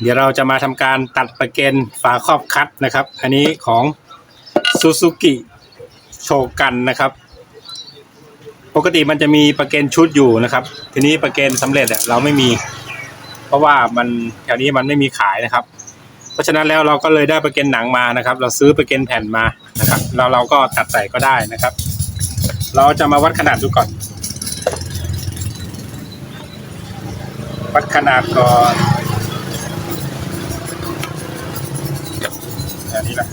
เดี๋ยวเราจะมาทำการตัดประเกนฝาครอบคัดนะครับ อันนี้ของ Suzuki โชกันนะครับ ปกติมันจะมีประเกนชุดอยู่นะครับ ทีนี้ประเกนสำเร็จเราไม่มี เพราะว่ามันแถวนี้มันไม่มีขายนะครับ เพราะฉะนั้นแล้วเราก็เลยได้ประเกนหนังมานะครับ เราซื้อประเกนแผ่นมานะครับแล้วเราก็ตัดใส่ก็ได้นะครับ เราจะมาวัดขนาดดูก่อน วัดขนาดก่อน อันนี้แหละ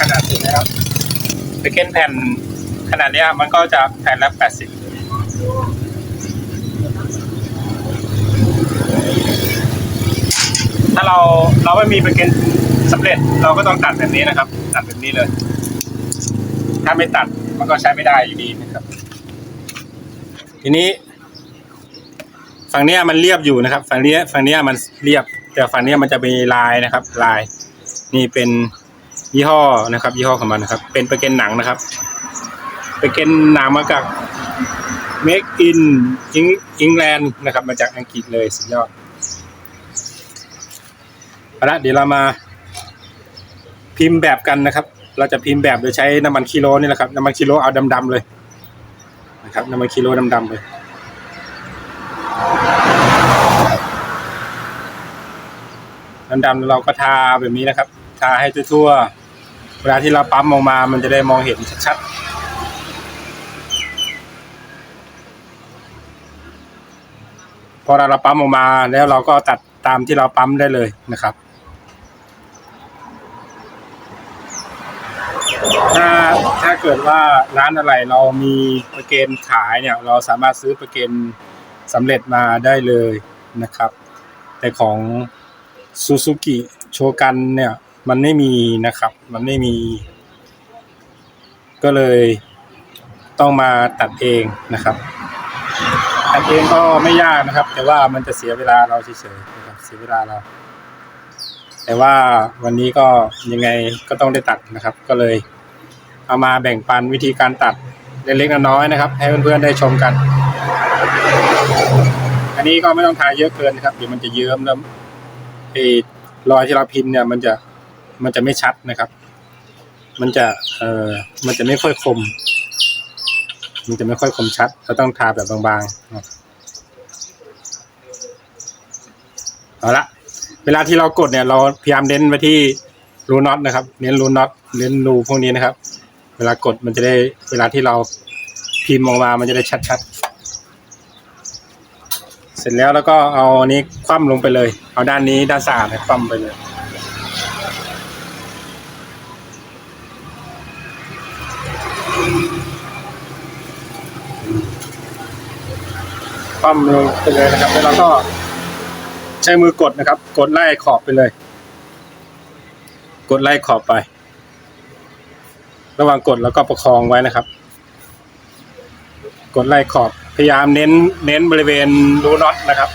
ขนาดสร็จแล้วไปเก้นแผ่นขนาดนี้มันก็จะแผ่นละแปดสิบถ้าเราเราไม่มีไปเก้นสำเร็จเราก็ต้องตัดแบบนี้นะครับ ตัดแบบนี้เลย ถ้าไม่ตัดมันก็ใช้ไม่ได้อยู่ดีนะครับ ทีนี้ ฝั่งเนี้ยมันเรียบอยู่นะครับ ฝั่งเนี้ยฝั่งเนี้ยมันเรียบ แต่ฝั่งเนี้ยมันจะมีลายนะครับ ลาย นี่เป็นยี่ห้อนะครับ ยี่ห้อของมันนะครับ เป็นประเกนหนังนะครับประเกนหนังมาจาก Make in England นะครับ มาจากอังกฤษเลยสุดยอดเอาละเดี๋ยวเรามาพิมพ์แบบกันนะครับ เราจะพิมพ์แบบโดยใช้น้ำมันคิโลนี่แหละครับ น้ำมันคิโลเอาดำๆเลยนะครับ น้ำมันคิโลดำๆเลย ดำๆเราก็ทาแบบนี้นะครับ ทาให้ทั่วๆเวลาที่เราปั๊มออกมา มันจะได้มองเห็นชัดๆพอเราปั๊มออกมาแล้วเราก็ตัดตามที่เราปั๊มได้เลยนะครับ ถ้าถ้าเกิดว่าร้านอะไรเรามีประเกนขายเนี่ย เราสามารถซื้อประเกนสำเร็จมาได้เลยนะครับ แต่ของ ซูซูกิโชกันเนี่ย มันไม่มีนะครับ มันไม่มี ก็เลยต้องมาตัดเองนะครับ ตัดเองก็ไม่ยากนะครับ แต่ว่ามันจะเสียเวลาเราเฉยๆนะครับ เสียเวลาเรา แต่ว่าวันนี้ก็ยังไงก็ต้องได้ตัดนะครับ ก็เลย เอามาแบ่งปันวิธีการตัดเล็กๆน้อยๆนะครับ ให้เพื่อนๆได้ชมกัน อันนี้ก็ไม่ต้องทาเยอะเกินนะครับเดี๋ยวมันจะเยิ้มแล้ว ไอ้รอยที่เราพิมพ์เนี่ยมันจะมันจะไม่ชัดนะครับ มันจะเอ่อมันจะไม่ค่อยคม มันจะไม่ค่อยคมชัด เราต้องทาแบบบางๆเอาละเวลาที่เรากดเนี่ยเราพยายามเน้นไปที่รูน็อตนะครับ เน้นรูน็อตเน้นรูพวกนี้นะครับ เวลากดมันจะได้เวลาที่เราพิมพ์ออกมามันจะได้ชัดๆ เสร็จแล้วแล้วก็เอาอันนี้คว่ำลงไปเลย เอาด้านนี้ด้านสะอาดเนี่ยคว่ำไปเลยคว่ำลงไปเลยนะครับ แล้วเราก็ใช้มือกดนะครับ กดไล่ขอบไปเลย กดไล่ขอบไป ระหว่างกดแล้วก็ประคองไว้นะครับ กดไล่ขอบพยายามเน้นเน้นบริเวณรูน็อตนะครับ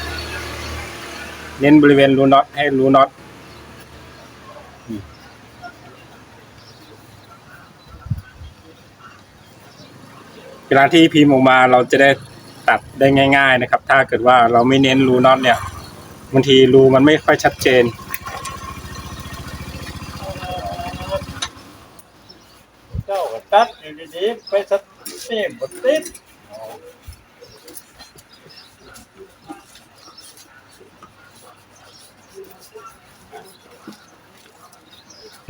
เน้นบริเวณรูน็อตให้รูน็อตเวลาที่พิมพ์ออกมาเราจะได้ตัดได้ง่าย ๆนะครับ ถ้าเกิดว่าเราไม่เน้นรูน็อตเนี่ยบางทีรูมันไม่ค่อยชัดเจนเจ้าก็ตัดอยู่ดีๆไปสักนี่บดติด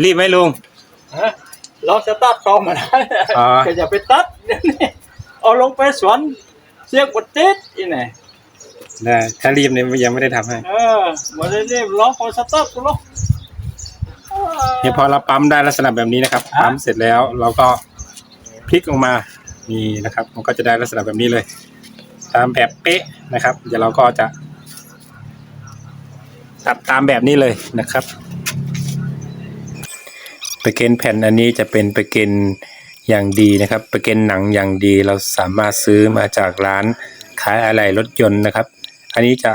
รีบไหมลุง ฮะเราจะตัดกองมาได้อ๋อ ก็อย่าไปตัดเดี๋ยวนี้เอาลงไปสวนเสียงบดติดอีไหนได้ถ้ารีบเนี่ยยังไม่ได้ทำให้เออบ่ได้รีบร้องพอสตัดกูร้องเนี่ยพอเราปั๊มได้ลักษณะแบบนี้นะครับ ปั๊มเสร็จแล้วเราก็พลิกออกมานี่นะครับ มันก็จะได้ลักษณะแบบนี้เลย ตามแบบเป๊ะนะครับ เดี๋ยวเราก็จะ ตัดตามแบบนี้เลยนะครับ ประเกนแผ่นอันนี้จะเป็นประเกนอย่างดีนะครับประเกนหนังอย่างดีเราสามารถซื้อมาจากร้านขายอะไหล่รถยนต์นะครับ อันนี้จะ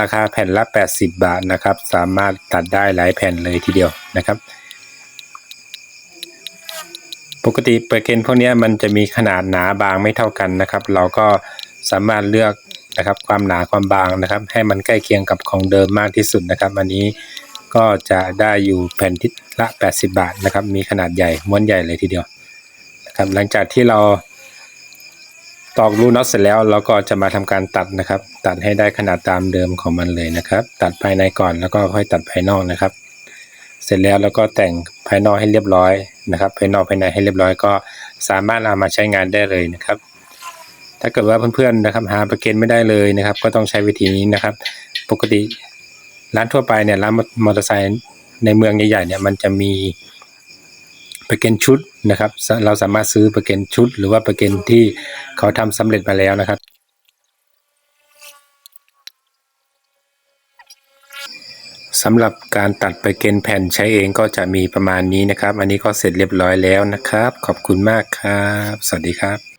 ราคาแผ่นละ 80 บาทนะครับ สามารถตัดได้หลายแผ่นเลยทีเดียวนะครับ ปกติประเกนพวกนี้มันจะมีขนาดหนาบางไม่เท่ากันนะครับ เราก็สามารถเลือกนะครับความหนาความบางนะครับ ให้มันใกล้เคียงกับของเดิมมากที่สุดนะครับ อันนี้ ก็จะได้อยู่แผ่นที่ละ 80 บาทนะครับ มีขนาดใหญ่ม้วนใหญ่เลยทีเดียวนะครับ หลังจากที่เราตอกรูน็อตเสร็จแล้วเราก็จะมาทำการตัดนะครับ ตัดให้ได้ขนาดตามเดิมของมันเลยนะครับ ตัดภายในก่อนแล้วก็ค่อยตัดภายนอกนะครับ เสร็จแล้วแล้วก็แต่งภายนอกให้เรียบร้อยนะครับภายนอกภายในให้เรียบร้อยก็สามารถเอามาใช้งานได้เลยนะครับ ถ้าเกิดว่าเพื่อนๆนะครับหาประเกันไม่ได้เลยนะครับ ก็ต้องใช้วิธีนี้นะครับ ปกติ ร้านทั่วไปเนี่ยร้านมอเตอร์ไซค์ในเมืองใหญ่ๆเนี่ยมันจะมีประกันชุดนะครับ เราสามารถซื้อประกันชุด หรือว่าประกันที่เขาทำสำเร็จมาแล้วนะครับสำหรับการตัดไปเกณฑ์แผ่นใช้เองก็จะมีประมาณนี้นะครับ อันนี้ก็เสร็จเรียบร้อยแล้วนะครับ ขอบคุณมากครับ สวัสดีครับ